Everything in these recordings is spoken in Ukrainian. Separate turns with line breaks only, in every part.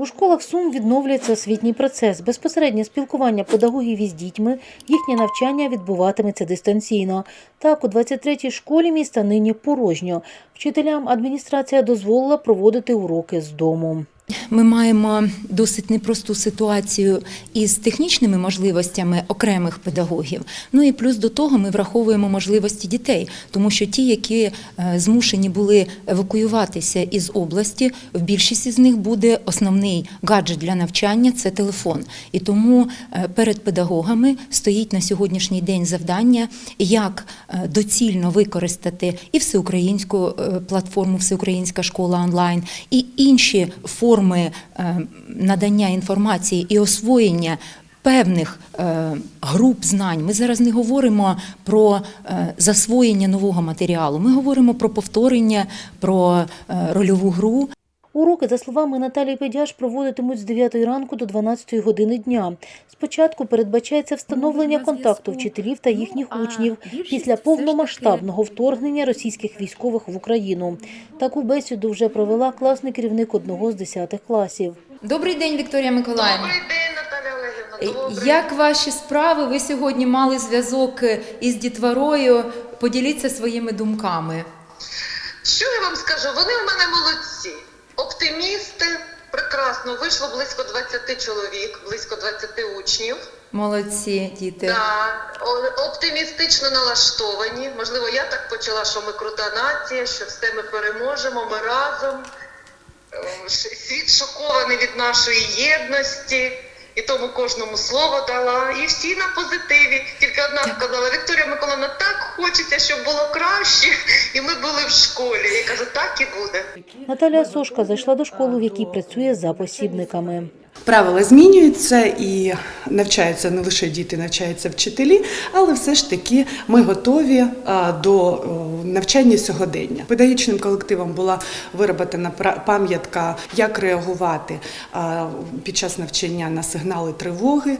У школах Сум відновлюється освітній процес. Безпосереднє спілкування педагогів із дітьми, їхнє навчання відбуватиметься дистанційно. Так, у 23-й школі міста нині порожньо. Вчителям адміністрація дозволила проводити уроки з дому.
Ми маємо досить непросту ситуацію із технічними можливостями окремих педагогів. Ну і плюс до того ми враховуємо можливості дітей, тому що ті, які е, змушені були евакуюватися із області, в більшості з них буде основний гаджет для навчання це телефон. І тому е, перед педагогами стоїть на сьогоднішній день завдання, як е, доцільно використати і всеукраїнську платформу, всеукраїнська школа онлайн, і інші форми е, надання інформації і освоєння. Певних е, груп знань ми зараз не говоримо про е, засвоєння нового матеріалу. Ми говоримо про повторення, про рольову гру.
Уроки, за словами Наталії Педяш, проводитимуть з 9 ранку до 12 години дня. Спочатку передбачається встановлення контакту вчителів та їхніх учнів після повномасштабного вторгнення російських військових в Україну. Таку бесіду вже провела класний керівник одного з 10 класів.
Добрий день, Вікторія Миколаївна.
Добрий день, Наталя Олегівна. Добрий.
Як ваші справи? Ви сьогодні мали зв'язок із дітворою. Поділіться своїми думками.
Що я вам скажу? Вони в мене молодці, оптимісти. Прекрасно, вийшло близько 20 чоловік, близько 20 учнів.
Молодці, діти.
Да, оптимістично налаштовані. Можливо, я так почала, що ми крута нація, що все ми переможемо, ми разом. Е, Світ шокований від нашої єдності. І тому кожному слово дала. І всі на позитиві. Тільки одна сказала, Вікторія Миколаївна, так хочеться, щоб було краще. І ми були в школі. Я кажу, так і буде.
Наталя Сошка зайшла до школи, в якій працює за посібниками.
Правила змінюються і навчаються не лише діти, навчаються вчителі, але все ж таки ми готові до навчання сьогодення. Педагогічним колективом була вироблена пра- пам'ятка, як реагувати під час навчання на сигнали тривоги,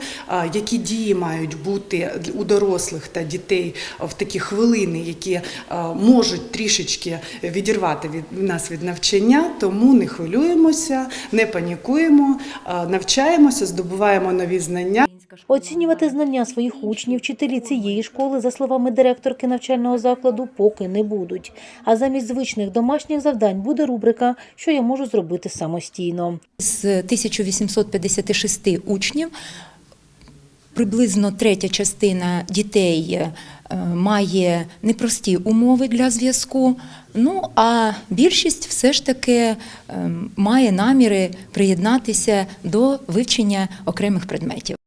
які дії мають бути у дорослих та дітей в такі хвилини, які можуть трішечки відірвати від нас від навчання. Тому не хвилюємося, не панікуємо, навчаємося, здобуваємо нові знання.
Оцінювати знання своїх учнів вчителі цієї школи, за словами директорки навчального закладу, поки не будуть. А замість звичних домашніх завдань буде рубрика, що я можу зробити самостійно.
З 1856 учнів приблизно третя частина дітей е, має непрості умови для зв'язку. Ну а більшість все ж таки е, має наміри приєднатися до вивчення окремих предметів.